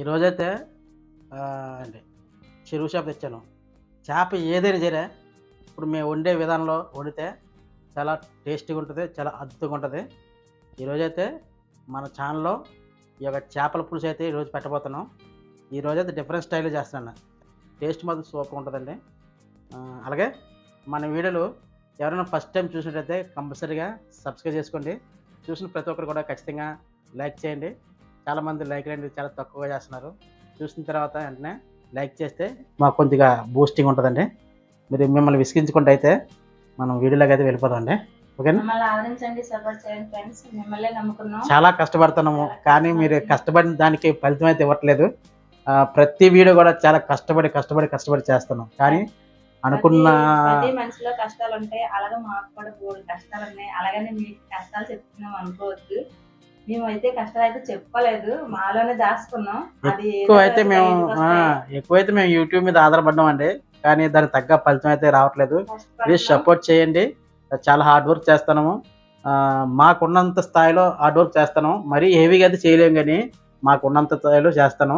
ఈరోజైతే అండి చెరువు చేప తెచ్చాను. చేప ఏదైనా సరే ఇప్పుడు మేము వండే విధానంలో వండితే చాలా టేస్టీగా ఉంటుంది చాలా అద్భుతంగా ఉంటుంది. ఈరోజైతే మన ఛానల్లో ఈ యొక్క చేపల పులుసు అయితే ఈరోజు పెట్టబోతున్నాం. ఈరోజైతే డిఫరెంట్ స్టైల్లో చేస్తున్నాను. టేస్ట్ మాత్రం సూపర్ ఉంటుందండి. అలాగే మన వీడియోలు ఎవరైనా ఫస్ట్ టైం చూసినట్టయితే కంపల్సరీగా సబ్స్క్రైబ్ చేసుకోండి. చూసిన ప్రతి ఒక్కరు కూడా ఖచ్చితంగా లైక్ చేయండి. చాలామంది లైక్ అనేది చాలా తక్కువగా చేస్తున్నారు. చూసిన తర్వాత వెంటనే లైక్ చేస్తే మాకు కొద్దిగా బూస్టింగ్ ఉంటుందండి. మీరు మిమ్మల్ని విసిగించుకుంటే అయితే మనం వీడియోలోకి అయితే వెళ్ళిపోదామండి. చాలా కష్టపడుతున్నాము. కానీ మీరు కష్టపడిన దానికి ఫలితం అయితే ఇవ్వట్లేదు. ప్రతి వీడియో కూడా చాలా కష్టపడి కష్టపడి కష్టపడి చేస్తున్నాం. కానీ అనుకున్న మనిషిలో కష్టాలు ఉంటాయి అలాగే మాకు కూడా కష్టాలు ఉన్నాయి అలాగని మీకు కష్టాలు చెప్తున్నాం అనుకోవద్దు. మేమైతే కష్టాలు అయితే చెప్పలేదు మాలోనే దాచుకున్నాం. అది మేము. ఎక్కువైతే మేము యూట్యూబ్ మీద ఆధారపడ్డాం అండి కానీ దానికి తగ్గ ఫలితం అయితే రావట్లేదు. ప్లీజ్. సపోర్ట్ చేయండి. చాలా హార్డ్ వర్క్ చేస్తున్నాము. మాకున్నంత స్థాయిలో హార్డ్ వర్క్ చేస్తాను మరీ హెవీగా అయితే చేయలేము కానీ మాకున్నంత స్థాయిలో చేస్తాను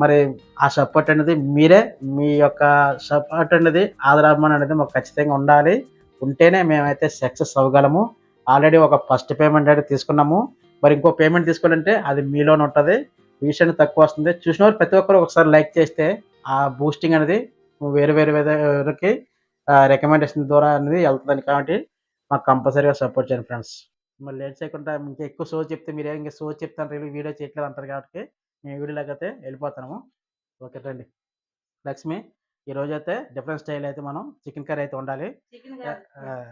మరి ఆ సపోర్ట్ అనేది మీరే మీ యొక్క సపోర్ట్ అనేది ఆదరాభం అనేది మాకు ఖచ్చితంగా ఉండాలి. ఉంటేనే మేమైతే సక్సెస్ అవ్వగలము. ఆల్రెడీ ఒక ఫస్ట్ పేమెంట్ అయితే తీసుకున్నాము. మరి ఇంకో పేమెంట్ తీసుకోవాలంటే అది మీలోనే ఉంటుంది. విషయం తక్కువ వస్తుంది. చూసిన వారు ప్రతి ఒక్కరు ఒకసారి లైక్ చేస్తే ఆ బూస్టింగ్ అనేది వేరే వేరే వేరేకి రికమెండేషన్ ద్వారా అనేది వెళ్తుంది కాబట్టి మాకు కంపల్సరీగా సపోర్ట్ చేయండి ఫ్రెండ్స్ మరి లేట్ చేయకుండా ఇంకా ఎక్కువ షో చెప్తే మీరు ఇంకా షో చెప్తాను రివ్యూ వీడియో చేయట్లేదు అంటారు కాబట్టి మేము వీడియో అయితే వెళ్ళిపోతున్నాము. ఓకే రండి. లక్ష్మి. ఈ రోజు అయితే డిఫరెంట్ స్టైల్ అయితే మనం చికెన్ కర్రీ అయితే ఉండాలి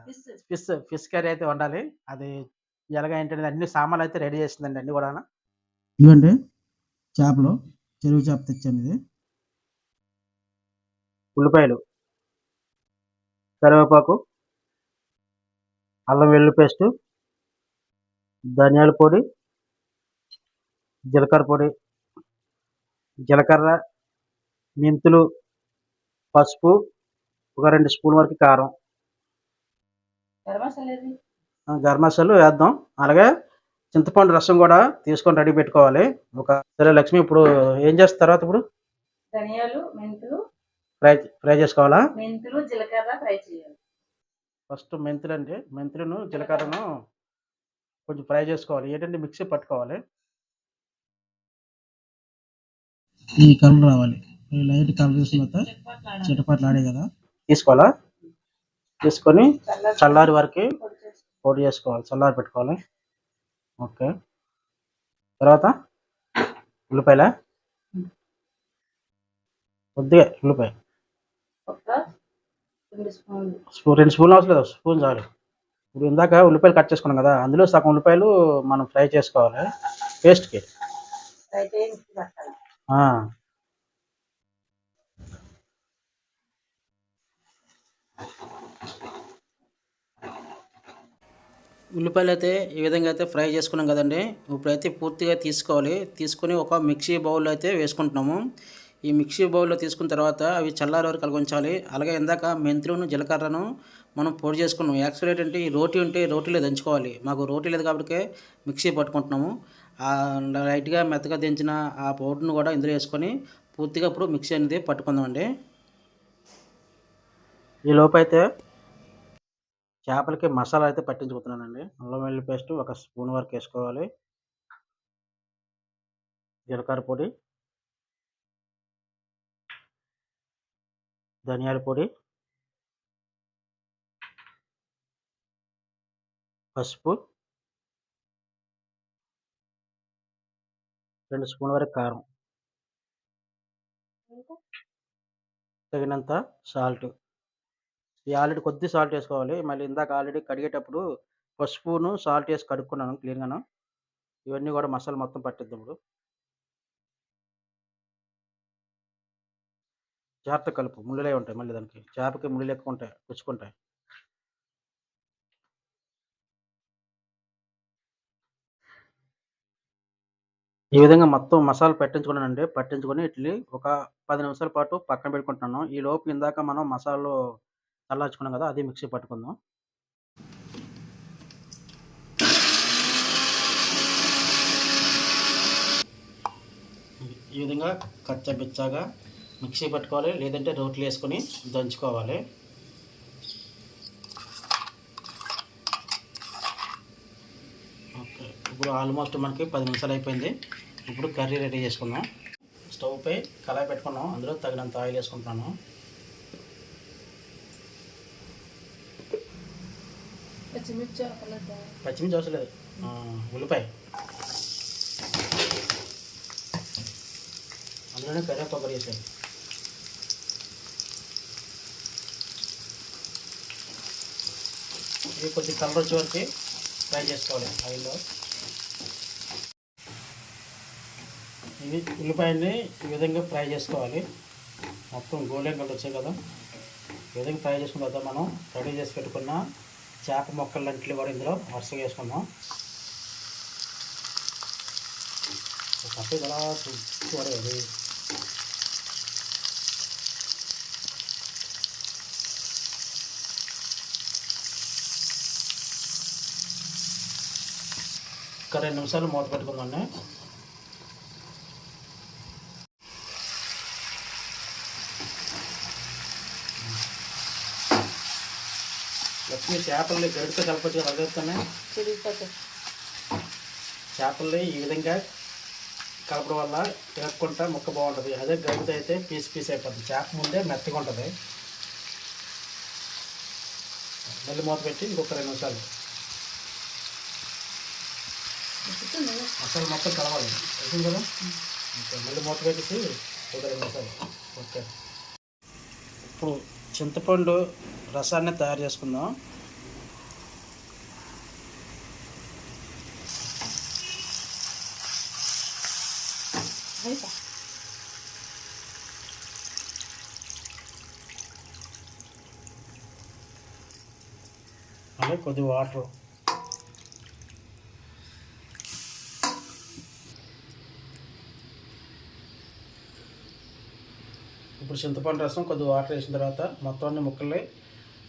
ఫిష్. ఫిష్ కర్రీ అయితే వండాలి. అది ఎలాగ ఏంటనేది అన్ని సామాన్లు అయితే రెడీ చేసిందండి అన్ని కూడా ఇవ్వండి చేపలు చెరువు చేప తెచ్చాను ఇది. ఉల్లిపాయలు కరివేపాకు అల్లం వెల్లుల్లి పేస్టు ధనియాల పొడి జీలకర్ర పొడి జీలకర్ర మెంతులు పసుపు ఒక రెండు స్పూన్ వరకు కారం. గరం మసాలా వేద్దాం. అలాగే చింతపండు రసం కూడా తీసుకొని రెడీ పెట్టుకోవాలి. ఒక సరే లక్ష్మి ఇప్పుడు ఏం చేస్తారు తర్వాత ఇప్పుడు? ధనియాలు మెంతులు. ఫ్రై ఫ్రై చేసుకోవాలా? మెంతులు జీలకర్ర ఫ్రై చేయాలి. ఫస్ట్ మెంతులు అండి. మెంతులను జీలకర్రను కొంచెం ఫ్రై చేసుకోవాలి. ఏంటంటే మిక్సీ పట్టుకోవాలి. ఈ కలర్ రావాలి. లైట్ కలర్ చూసిన తర్వాత చిటపట్లాడాలి. చిటపట్లు ఆడే కదా. తీసుకోవాలా? తీసుకొని చల్లారి వరకు పొడి చేసి పొడి చేసుకోవాలి చల్లారి పెట్టుకోవాలి. ఓకే. తర్వాత ఉల్లిపాయల? కొద్దిగా ఉల్లిపాయ. రెండు స్పూన్ రెండు స్పూన్లు అవసరం లేదు స్పూన్ చాలు. ఇప్పుడు ఇందాక ఉల్లిపాయలు కట్ చేసుకున్నాం కదా అందులో సగం ఉల్లిపాయలు మనం ఫ్రై చేసుకోవాలి పేస్ట్కి ఫ్రై చేసి మిక్సీ పట్టాలి ఉల్లిపాయలు అయితే ఈ విధంగా అయితే ఫ్రై చేసుకున్నాం కదండి. ఇప్పుడైతే పూర్తిగా తీసుకోవాలి. తీసుకొని ఒక మిక్సీ బౌల్లో అయితే వేసుకుంటున్నాము. ఈ మిక్సీ బౌల్లో తీసుకున్న తర్వాత అవి చల్లారి వరకు కలిగించాలి అలాగే ఇందాక మెంతులను జీలకర్రను మనం పొడి చేసుకున్నాం. యాక్చువల్ ఏంటంటే ఈ రోటీ ఉంటే రోటీలో దంచుకోవాలి. మాకు రోటీ లేదు కాబట్టి మిక్సీ పట్టుకుంటున్నాము. లైట్గా మెత్తగా దించిన ఆ పౌడర్ను కూడా ఇందులో వేసుకొని పూర్తిగా ఇప్పుడు మిక్సీ అనేది పట్టుకుందామండి. ఈ లోపైతే అయితే చేపలకి మసాలా అయితే పట్టించుకుంటున్నానండి. అల్లం వెల్లుల్లి పేస్ట్ ఒక స్పూన్ వరకు వేసుకోవాలి. జీలకర్ర పొడి. ధనియాల పొడి. పసుపు. రెండు స్పూన్ వరకు కారం. తగినంత సాల్ట్. ఈ ఆల్రెడీ కొద్ది సాల్ట్ వేసుకోవాలి. మళ్ళీ ఇందాక ఆల్రెడీ కడిగేటప్పుడు పసుపును సాల్ట్ వేసి కడుక్కున్నాను క్లీన్గాను. ఇవన్నీ కూడా మసాలా మొత్తం పట్టిద్దాం ఇప్పుడు. జాగ్రత్త కలుపు ముళ్ళులే ఉంటాయి మళ్ళీ దానికి. చేపకి ముళ్ళు ఎక్కువ ఉంటాయి పుచ్చుకుంటాయి. ఈ విధంగా మొత్తం మసాలా పట్టించుకున్నానండి. పట్టించుకొని ఇట్లీ ఒక పది నిమిషాల పాటు పక్కన పెట్టుకుంటున్నాను. ఈ లోపు ఇందాక మనం మసాలా చల్లార్చుకున్నాం కదా అది మిక్సీ పట్టుకుందాం. ఈ విధంగా కచ్చబిచ్చాగా మిక్సీ పట్టుకోవాలి లేదంటే రోట్లు వేసుకొని దంచుకోవాలి. ఓకే ఇప్పుడు ఆల్మోస్ట్ మనకి పది నిమిషాలు అయిపోయింది. ఇప్పుడు కర్రీ రెడీ చేసుకుందాం. స్టవ్ పై కళాయి పెట్టుకున్నాం అందులో తగినంత ఆయిల్ వేసుకుంటున్నాను. పచ్చిమిర్చి పచ్చిమిర్చి అవసరం లేదు. ఉల్లిపాయ. అందులోనే కరివేపాకు వేసాను ఇది కొద్ది కలర్ వచ్చే వరకు ఫ్రై చేసుకోవాలి ఆయిల్లో. ఇది ఉల్లిపాయని ఈ విధంగా ఫ్రై చేసుకోవాలి. మొత్తం గోల్డెన్ కలర్ వచ్చాయి కదా. ఈ విధంగా ఫ్రై చేసుకున్న తర్వాత మనం రెడీ చేసి పెట్టుకున్న చేప మొక్కలు లాంటివి కూడా ఇందులో వరుసగా వేసుకుందాం. పప్పు ఇలా చూడలేదు అది ఒక రెండు నిమిషాలు మూత పెట్టుకుందండి చేపల్ని గడితో కలపచ్చు కదా చిరిగిపోతాయి చేపల్ని ఈ విధంగా కలపడం వల్ల తిరగకుండా ముక్క బాగుంటుంది. అదే గడితో అయితే పీస్ పీస్ అయిపోతుంది చేప ముందే మెత్తగా ఉంటుంది. మళ్ళీ మూత పెట్టి ఇంకొక రెండు నిమిషాలు. అసలు మొత్తం కలవాలి. అవుతుంది కదా? మళ్ళీ మూత పెట్టేసి ఒక రెండు నిమిషాలు. ఓకే. ఇప్పుడు చింతపండు రసాన్ని తయారు చేసుకుందాం. అయిపో అలాగే కొద్ది వాటర్ ఇప్పుడు చింతపండు రసం కొద్ది వాటర్ వేసిన తర్వాత మొత్తం అన్ని ముక్కల్ని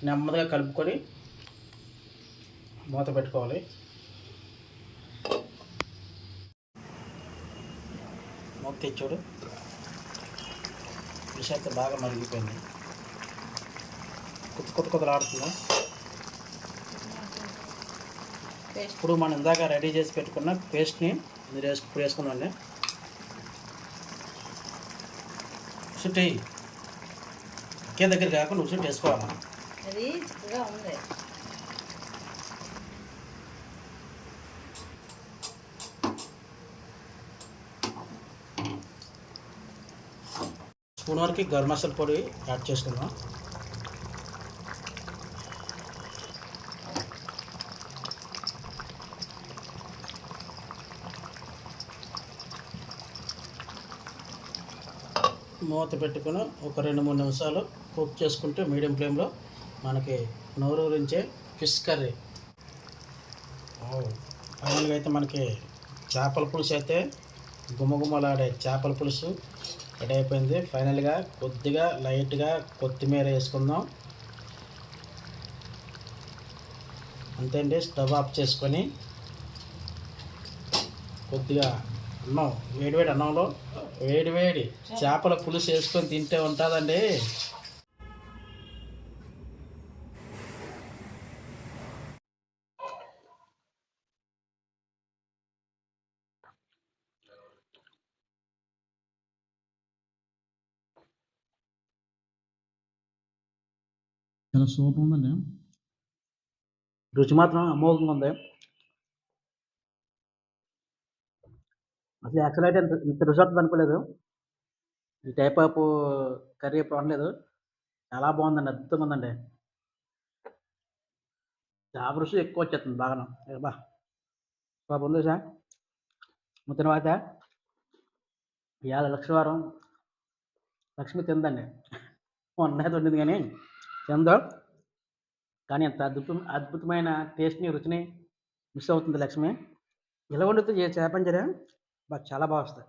నెమ్మదిగా కలుపుకొని మూత పెట్టుకోవాలి. తెచ్చుడు. పులుసు అయితే బాగా మరిగిపోయింది. కొత్త కొత్త కొత్తలు ఆడుతుందా పేస్ట్ ఇప్పుడు మనం ఇందాక రెడీ చేసి పెట్టుకున్న పేస్ట్ని మీరు వేసు ఇప్పుడు వేసుకుందండి చుట్టి ఒకే దగ్గర కాకుండా చుట్టూ వేసుకోవాలి అది చిక్కగా ఉంది. స్పూన్ వరకు గరం మసాలా పొడి యాడ్ చేసుకుందాం. మూత పెట్టుకొని ఒక రెండు మూడు నిమిషాలు కుక్ చేసుకుంటే మీడియం ఫ్లేమ్లో మనకి నోరూరించే ఫిష్ కర్రీ. ఫైనల్గా అయితే మనకి చేపల పులుసు అయితే గుమగుమలాడే చేపల పులుసు రెడీ అయిపోయింది ఫైనల్గా కొద్దిగా లైట్గా కొత్తిమీర వేసుకుందాం. అంతే అండి స్టవ్ ఆఫ్ చేసుకొని కొద్దిగా అన్నం వేడివేడి అన్నంలో వేడివేడి చేపల పులుసు వేసుకొని తింటే ఉంటుందండి. చాలా సూపర్ ఉందండి. రుచి మాత్రం అమోఘంగా ఉంది. అసలు యాక్చువల్ అయితే ఇంత ఇంత రుచి వస్తుంది అనుకోలేదు. ఈ టైప్ ఆఫ్ కర్రీ ఎప్పుడు అనలేదు చాలా బాగుందండి అద్భుతంగా ఉందండి. జాబ్ రుచి ఎక్కువ వచ్చేస్తుంది బాగా బా. బాబు ఉంది సార్ తర్వాత ఇవాళ లక్షవారం లక్ష్మి తిందండి. ఉన్నది వండింది కానీ తిందో కానీ అంత అద్భుతం అద్భుతమైన టేస్ట్ని రుచిని మిస్ అవుతుంది లక్ష్మి. ఇలా వండితే చేపంజర బాగా చాలా బాగా వస్తుంది